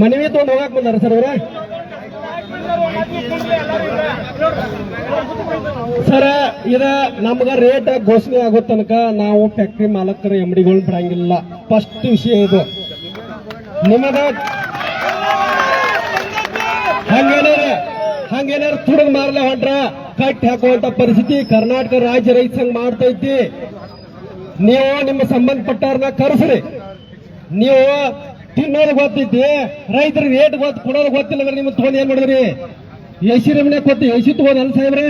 ಮನವಿ ತಗೊಂಡು ಹೋಗಕ್ ಬಂದಾರ ಸರ್ ಅವ್ರ? ಸರ, ಇದ ನಮ್ಗ ರೇಟ್ ಘೋಷಣೆ ಆಗೋ ತನಕ ನಾವು ಫ್ಯಾಕ್ಟ್ರಿ ಮಾಲಕರು ಎಮ್ಡಿಗಳು ಬಿಡಂಗಿಲ್ಲ ಫಸ್ಟ್ ವಿಷಯ ಇದು. ನಿಮಗ ಹಂಗೇನಾರ ಹಂಗೇನಾರ ತುಡುಗ್ ಮಾರ್ಲ ಹೊಂಟ್ರ ಕಟ್ ಹಾಕುವಂತ ಪರಿಸ್ಥಿತಿ ಕರ್ನಾಟಕ ರಾಜ್ಯ ರೈತ ಸಂಘ ಮಾಡ್ತೈತಿ. ನೀವು ನಿಮ್ಮ ಸಂಬಂಧಪಟ್ಟವ್ರನ್ನ ಕರೆಸ್ರಿ. ನೀವು ತಿನ್ನೋದು ಗೊತ್ತಿದ್ದಿ ರೈತರ ರೇಟ್ ಗೊತ್ತು ಕೊಡೋದು ಗೊತ್ತಿಲ್ಲ ಅಂದ್ರೆ ನಿಮ್ಮ ತಗೊಂಡು ಏನ್ ಮಾಡಿದ್ರಿ? ಎಸಿ ಮನೆ ಕೊತ್ತು ಎಸಿ ತಗೋದಲ್ಲ ಸಾಹೇಬ್ರೆ?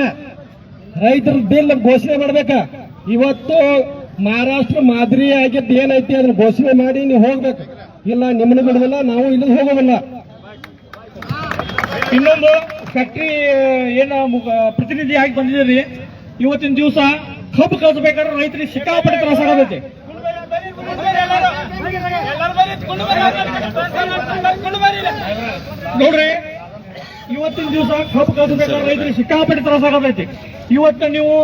ರೈತರ ಬಿಲ್ ಘೋಷಣೆ ಮಾಡ್ಬೇಕ. ಇವತ್ತು ಮಹಾರಾಷ್ಟ್ರ ಮಾದರಿ ಆಗಿದ್ದು ಏನೈತಿ ಅದನ್ನ ಘೋಷಣೆ ಮಾಡಿ ನೀವು ಹೋಗ್ಬೇಕು. ಇಲ್ಲ, ನಿಮ್ಮನ್ನ ಬಿಡುದಿಲ್ಲ, ನಾವು ಇಲ್ಲಿ ಹೋಗೋದಿಲ್ಲ. ಇನ್ನೊಂದು ಫ್ಯಾಕ್ಟ್ರಿ ಏನ ಪ್ರತಿನಿಧಿ ಆಗಿ ಬಂದಿದ್ದೀರಿ. ಇವತ್ತಿನ ದಿವಸ ಕಬ್ಬು ಕಳ್ಸಬೇಕಾದ್ರೆ ರೈತರಿಗೆ ಸಿಕ್ಕಾಪಟ್ಟೆ ತ್ರಾಸ ಆಗತೈತಿ ನೋಡ್ರಿ, ಇವತ್ತಿನ ದಿವಸ ಕಬ್ಬು ಕಳ್ಸಬೇಕಾದ್ರೆ ರೈತರಿಗೆ ಸಿಕ್ಕಾಪಟ್ಟೆ ತ್ರಾಸ ಆಗತೈತಿ. ಇವತ್ತು ನೀವು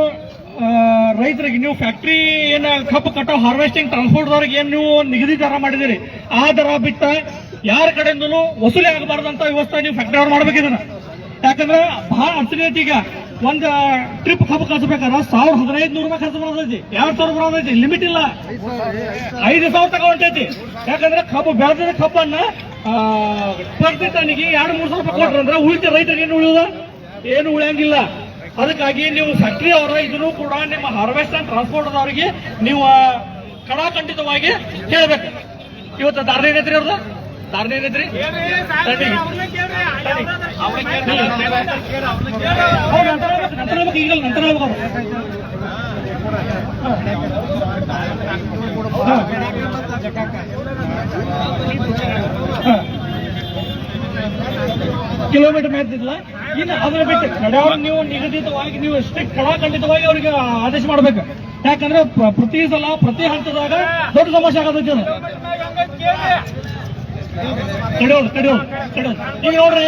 ರೈತರಿಗೆ ನೀವು ಫ್ಯಾಕ್ಟ್ರಿ ಏನ ಕಬ್ಬು ಕಟ್ಟೋ ಹಾರ್ವೆಸ್ಟಿಂಗ್ ಟ್ರಾನ್ಸ್ಪೋರ್ಟ್ದವ್ರಿಗೆ ಏನು ನೀವು ನಿಗದಿ ದರ ಮಾಡಿದಿರಿ, ಆ ದರ ಬಿಟ್ಟ ಯಾರ ಕಡೆಯಿಂದಲೂ ವಸೂಲಿ ಆಗಬಾರ್ದಂತ ವ್ಯವಸ್ಥೆ ನೀವು ಫ್ಯಾಕ್ಟ್ರಿ ಅವ್ರು ಇದನ್ನು ಯಾಕಂದ್ರೆ ಬಹಳ ಅಂತ ಈಗ. ಒಂದ್ ಟ್ರಿಪ್ ಕಬ್ಬು ಕಳ್ಸಬೇಕಾದ್ರೆ ಸಾವಿರ ಹದಿನೈದು ನೂರು ರೂಪಾಯಿ ಖರ್ಚು ಬರೋದೈತಿ ಎರಡ್ ಸಾವಿರ ಬರೋದೈತಿ ಲಿಮಿಟ್ ಇಲ್ಲ. ಐದು ಸಾವಿರ ತಗೊಂಡೈತಿ ಯಾಕಂದ್ರೆ ಕಬ್ಬು ಬೆಳೆದ ಕಬ್ಬನ್ನ ಪ್ರತಿ ಟನ್ನಿಗೆ ಎರಡು, ಮೂರು ಸಾವಿರ ರೂಪಾಯಿ ಕೊಟ್ರಂದ್ರೆ ಉಳಿತು ರೈತರಿಗೆ ಏನು ಉಳಿಯೋದು? ಏನು ಉಳಿಯಂಗಿಲ್ಲ. ಅದಕ್ಕಾಗಿ ನೀವು ಫ್ಯಾಕ್ಟ್ರಿ ಅವರ ಇದನ್ನು ಕೂಡ ನಿಮ್ಮ ಹಾರ್ವೆಸ್ಟ್ ಅಂಡ್ ಟ್ರಾನ್ಸ್ಪೋರ್ಟ್ ಅವರಿಗೆ ನೀವು ಕಡಾಖಂಡಿತವಾಗಿ ಹೇಳ್ಬೇಕು. ಇವತ್ತು ದಾರಿ ಏನೈತ್ರಿ ಅವ್ರದ್ದು ಏನೈತ್ರಿ ನಂತರ. ಕಿಲೋಮೀಟರ್ ಮಾಡ್ತಿದ್ಲ ಇನ್ನು ಅದನ್ನ ಬಿಟ್ಟು ಕಡಾವ್ ನೀವು ನಿಗದಿತವಾಗಿ ನೀವು ಸ್ಟ್ರಿಕ್ಟ್ ಕಡಾಖಂಡಿತವಾಗಿ ಅವರಿಗೆ ಆದೇಶ ಮಾಡ್ಬೇಕು. ಯಾಕಂದ್ರೆ ಪ್ರತಿ ಸಲ ಪ್ರತಿ ಹಂತದಾಗ ದೊಡ್ಡ ಸಮಸ್ಯೆ ಆಗತೈತಿ ಅದು ಈಗ ನೋಡ್ರಿ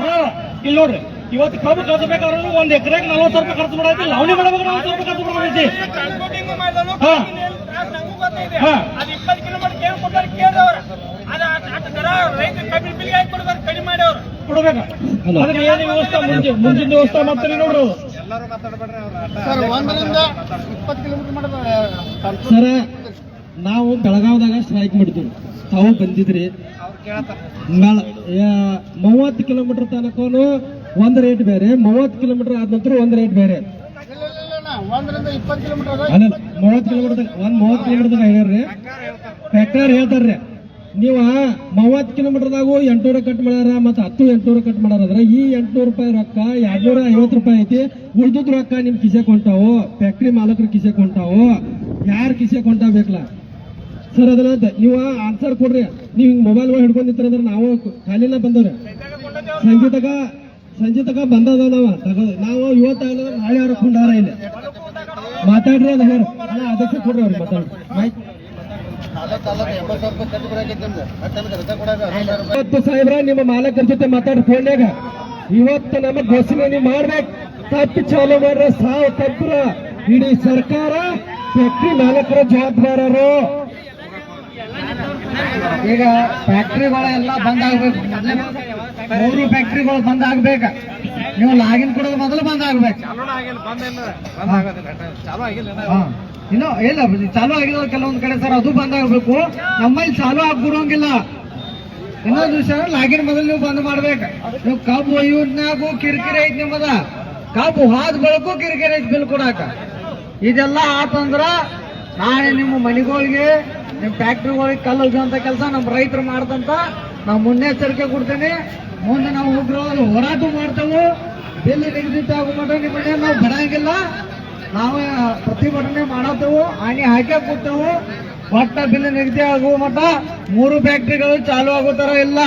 ಹಾ, ಇಲ್ಲಿ ನೋಡ್ರಿ. ಇವತ್ತು ಕಬ್ಬು ಕಳ್ಸಬೇಕಾದ್ರೂ ಒಂದ್ ಎಕರೆಗೆ ನಲ್ವತ್ತು ಸಾವಿರ ರೂಪಾಯಿ ಖರ್ಚು ಮಾಡೈತಿ ಲವಣಿ ಬೆಳಬೇಕು ನಲ್ವತ್ತು ರೂಪಾಯಿ ಖರ್ಚು ಮಾಡೈತಿ ವ್ಯವಸ್ಥೆ? ಮುಂಚೆ ಮುಂಚಿನ ವ್ಯವಸ್ಥೆ ಮಾಡ್ತೀರಿ ನೋಡ್ರಿ ಅವ್ರು. ಸರ್ ಒಂದರಿಂದ ಇಪ್ಪತ್ತು ಕಿಲೋಮೀಟರ್ ಸರ ನಾವು ಬೆಳಗಾವದಾಗ ಸ್ಟ್ರೈಕ್ ಮಾಡಿದ್ವಿ. ತಾವು ಬಂದಿದ್ರಿ. ಮೂವತ್ತು ಕಿಲೋಮೀಟರ್ ತನಕನು ಒಂದ್ ರೇಟ್ ಬೇರೆ ಮೂವತ್ತು ಕಿಲೋಮೀಟರ್ ಆದ ನಂತರ ಒಂದ್ ರೇಟ್ ಬೇರೆ. ಅಲ್ಲ ಮೂವತ್ತು ಕಿಲೋಮೀಟರ್ ಒಂದ್ ಮೂವತ್ತು ಕಿಲೋಮೀಟರ್ ಹೇಳ್ಯಾರ್ರಿ ಫ್ಯಾಕ್ಟರ್ ಹೇಳ್ತಾರ್ರಿ. ನೀವ ಮೂವತ್ತು ಕಿಲೋಮೀಟರ್ದಾಗು ಎಂಟುನೂರ ಕಟ್ ಮಾಡ್ಯಾರ ಮತ್ತೆ ಹತ್ತು ಎಂಟುನೂರ ಕಟ್ ಮಾಡ್ಯಾರ ಈ ಎಂಟುನೂರು ರೂಪಾಯಿ ರೊಕ್ಕ ಎರಡ್ನೂರ ಐವತ್ತು ರೂಪಾಯಿ ಐತಿ. ಉಳ್ದಿದ್ ರೊಕ್ಕ ನಿಮ್ ಕಿಸೆ ಕೊಂಟಾವು ಫ್ಯಾಕ್ಟ್ರಿ ಮಾಲಕರು ಕಿಸೆ ಕೊಂಟಾವು ಯಾರು ಕಿಸೆ ಕೊಂಟಾಬೇಕಲ್ಲ ಸರ್ ಅದನ್ನ ನೀವು ಆನ್ಸರ್ ಕೊಡ್ರಿ. ನೀವು ಹಿಂಗ್ ಮೊಬೈಲ್ ಒಳಗೆ ಹಿಡ್ಕೊಂಡಿರ್ತೀರಂದ್ರೆ ನಾವು ಖಾಲಿನ ಬಂದವ್ರಿ. ಸಂಜೆ ತಕ ಸಂಜೆ ತಕ ಬಂದದ ನಾವ. ತಗೋ- ನಾವು ಇವತ್ತ ನಾಳೆ ಅವ್ರ ಕೊಂಡಾರ ಇಲ್ಲ. ಮಾತಾಡ್ರಿ ಅದ ಹೇಳಿ ಅಣ್ಣ ಅದಕ್ಕೆ ಕೊಡ್ರಿ ಅವ್ರಿಗೆ ಮಾತಾಡ್ರಿ. ಇವತ್ತು ಸಾಹೇಬ್ರ ನಿಮ್ಮ ಮಾಲಕರ ಜೊತೆ ಮಾತಾಡಿ ಫೋನ್ಯಾಗ. ಇವತ್ತು ನಮ್ಮ ಘೋಷಣೆ ನೀವು ಮಾಡ್ಬೇಕು. ತಪ್ಪು ಚಾಲು ಮಾಡ್ರ ಸಾವು ತಪ್ಪರ ಇಡೀ ಸರ್ಕಾರ ಫ್ಯಾಕ್ಟ್ರಿ ಮಾಲಕರ ಜವಾಬ್ದಾರರು. ಈಗ ಫ್ಯಾಕ್ಟ್ರಿಗಳು ಎಲ್ಲ ಬಂದ್ ಆಗ್ಬೇಕು. ಮೂರು ಫ್ಯಾಕ್ಟ್ರಿಗಳು ಬಂದ್ ಆಗ್ಬೇಕ. ನೀವು ಲಾಗಿನ್ ಕೊಡೋದು ಮೊದಲು ಬಂದ್ ಆಗ್ಬೇಕು. ಇನ್ನು ಇಲ್ಲ ಚಾಲು ಆಗಿಲ್ಲ ಕೆಲವೊಂದು ಕಡೆ ಸರ್ ಅದು ಬಂದ್ ಆಗ್ಬೇಕು. ನಮ್ಮಲ್ಲಿ ಚಾಲು ಆಗ್ಬಿಡೋಂಗಿಲ್ಲ. ಇನ್ನೊಂದು ವಿಷಯ ಲಾಗಿನ್ ಮೊದಲು ನೀವು ಬಂದ್ ಮಾಡ್ಬೇಕು. ನೀವು ಕಬ್ಬು ಒಯ್ಯೋದ್ನಾಗೂ ಕಿರಿಕಿರಿ ಐತಿ ನಿಮ್ಮದ. ಕಬ್ಬು ಹಾದ್ ಬೆಳಕು ಕಿರಿಕಿರಿ ಐತಿ ಬಿಲ್ ಕೊಡಾಕ. ಇದೆಲ್ಲ ಆತಂದ್ರ ನಾಳೆ ನಿಮ್ಮ ಮನೆಗಳಿಗೆ ನಿಮ್ಮ ಫ್ಯಾಕ್ಟ್ರಿಗಳಿಗೆ ಕಲ್ಲು ಒಗ್ಯುವಂತ ಕೆಲಸ ನಮ್ಮ ರೈತರು ಮಾಡ್ದಂತ ನಾವು ಮುನ್ನೆಚ್ಚರಿಕೆ ಕೊಡ್ತೇನೆ. ಮುಂದೆ ನಾವು ಉಗ್ರವಾದ ಹೋರಾಟ ಮಾಡ್ತೇವೆ. ಬಿಲ್ ನಿಗದಿತ ಆಗೋ ಮಟ್ಟ ನಿಮ್ಮನ್ನೇ ನಾವು ಬಿಡಂಗಿಲ್ಲ ನಾವು ಪ್ರತಿಭಟನೆ ಮಾಡತ್ತೇವೆ. ಹಾನಿ ಹಾಕಿ ಕೊಡ್ತೇವೆ ಒಟ್ಟ ಬಿಲ್ ನಿಗದಿ ಆಗುವ ಮಟ್ಟ ಮೂರು ಫ್ಯಾಕ್ಟ್ರಿಗಳು ಚಾಲು ಆಗೋ ತರ ಇಲ್ಲ.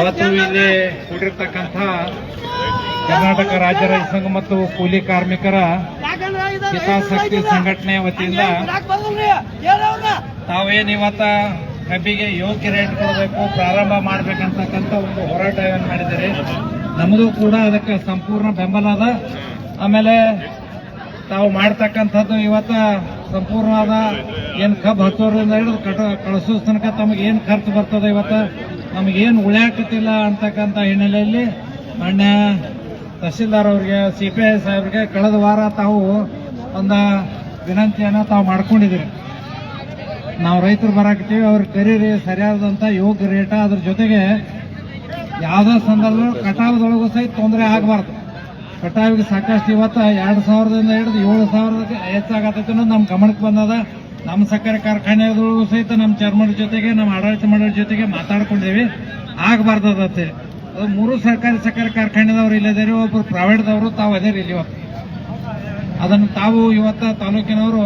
ಅವತ್ತು ಇಲ್ಲಿ ಕೂಡಿರ್ತಕ್ಕಂಥ ಕರ್ನಾಟಕ ರಾಜ್ಯ ರೈತ ಸಂಘ ಮತ್ತು ಕೂಲಿ ಕಾರ್ಮಿಕರ ಹಿತಾಸಕ್ತಿ ಸಂಘಟನೆ ವತಿಯಿಂದ ತಾವೇನು ಇವತ್ತ ಕಬ್ಬಿಗೆ ಯೋಗ್ಯ ರೇಟ್ ಕೊಡಬೇಕು, ಪ್ರಾರಂಭ ಮಾಡಬೇಕಂತಕ್ಕಂಥ ಒಂದು ಹೋರಾಟವನ್ನು ಮಾಡಿದ್ದಾರೆ. ನಮ್ಮದು ಕೂಡ ಅದಕ್ಕೆ ಸಂಪೂರ್ಣ ಬೆಂಬಲ ಅದ. ಆಮೇಲೆ ತಾವು ಮಾಡ್ತಕ್ಕಂಥದ್ದು ಇವತ್ತ ಸಂಪೂರ್ಣವಾದ ಏನು ಕಬ್ಬು ಹತ್ತೋದ್ರಿಂದ ಹಿಡಿದು ಕಟ ಕಳಿಸೋ ತನಕ ತಮಗೇನು ಏನ್ ಖರ್ಚು ಬರ್ತದೆ ಇವತ್ತ? ನಮಗೇನು ಉಳಿಯಾಕತ್ತಿಲ್ಲ ಅಂತಕ್ಕಂಥ ಹಿನ್ನೆಲೆಯಲ್ಲಿ ಮಾನ್ಯ ತಹಸೀಲ್ದಾರ್ ಅವರಿಗೆ ಸಿ ಪಿ ಐ ಸಾಹೇಬ್ರಿಗೆ ಕಳೆದ ವಾರ ತಾವು ಒಂದು ವಿನಂತಿಯನ್ನು ತಾವು ಮಾಡ್ಕೊಂಡಿದ್ದೀರಿ. ನಾವು ರೈತರು ಬರಾಕತ್ತೀವಿ, ಅವ್ರ ಕರೀರಿ ಸರಿಯಾದಂತ ಯೋಗ್ಯ ರೇಟ ಅದ್ರ ಜೊತೆಗೆ ಯಾವುದೇ ಸಂದರ್ಭ ಕಟಾವದೊಳಗೂ ಸಹಿತ ತೊಂದರೆ ಆಗಬಾರ್ದು. ಕಟಾವಿಗೆ ಸಾಕಷ್ಟು ಇವತ್ತ ಎರಡು ಸಾವಿರದಿಂದ ಹಿಡಿದು ಏಳು ಸಾವಿರಕ್ಕೆ ಹೆಚ್ಚಾಗತ್ತೈತೆ ಅನ್ನೋದು ನಮ್ಮ ಗಮನಕ್ಕೆ ಬಂದದ. ನಮ್ಮ ಸಕ್ಕರೆ ಕಾರ್ಖಾನೆದೊಳಗೂ ಸಹಿತ ನಮ್ಮ ಚರ್ಮದ ಜೊತೆಗೆ ನಮ್ಮ ಆಡಳಿತ ಮಂಡಳಿ ಜೊತೆಗೆ ಮಾತಾಡ್ಕೊಂಡಿದ್ದೀವಿ ಆಗಬಾರ್ದತ್ತೆ ಅದು ಮೂರು ಸರ್ಕಾರಿ ಸಕ್ಕರೆ ಕಾರ್ಖಾನೆದವ್ರು ಇಲ್ಲದೇರಿ ಒಬ್ಬರು ಪ್ರೈವೇಟ್ದವರು ತಾವು ಅದೇರಿ ಇಲ್ಲಿ. ಇವತ್ತು ಅದನ್ನು ತಾವು ಇವತ್ತು ತಾಲೂಕಿನವರು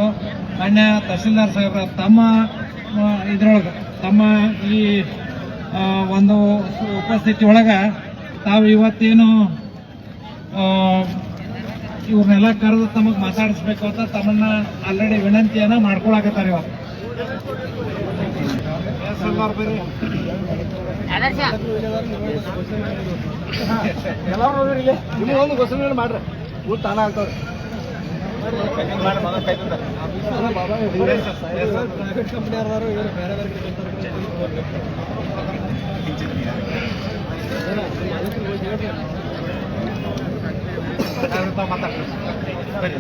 ಮಾನ್ಯ ತಹಸೀಲ್ದಾರ್ ಸಾಹೇಬ್ರ ತಮ್ಮ ಇದ್ರೊಳಗೆ, ತಮ್ಮ ಈ ಒಂದು ಉಪಸ್ಥಿತಿ ಒಳಗ ತಾವು ಇವತ್ತೇನು ಇವ್ರನ್ನೆಲ್ಲ ಕರೆದು ತಮಗೆ ಮಾತಾಡಿಸ್ಬೇಕು ಅಂತ ತಮ್ಮನ್ನ ಆಲ್ರೆಡಿ ವಿನಂತಿಯನ್ನ ಮಾಡ್ಕೊಳಕತ್ತಾರೆ ಇವತ್ತು ತಹಸೀಲ್ದಾರ್ ಬರ್ರಿ. ಅವ್ರು ತಾವು ಮಾತಾಡ್ರಿ. ಬರ್ರಿ.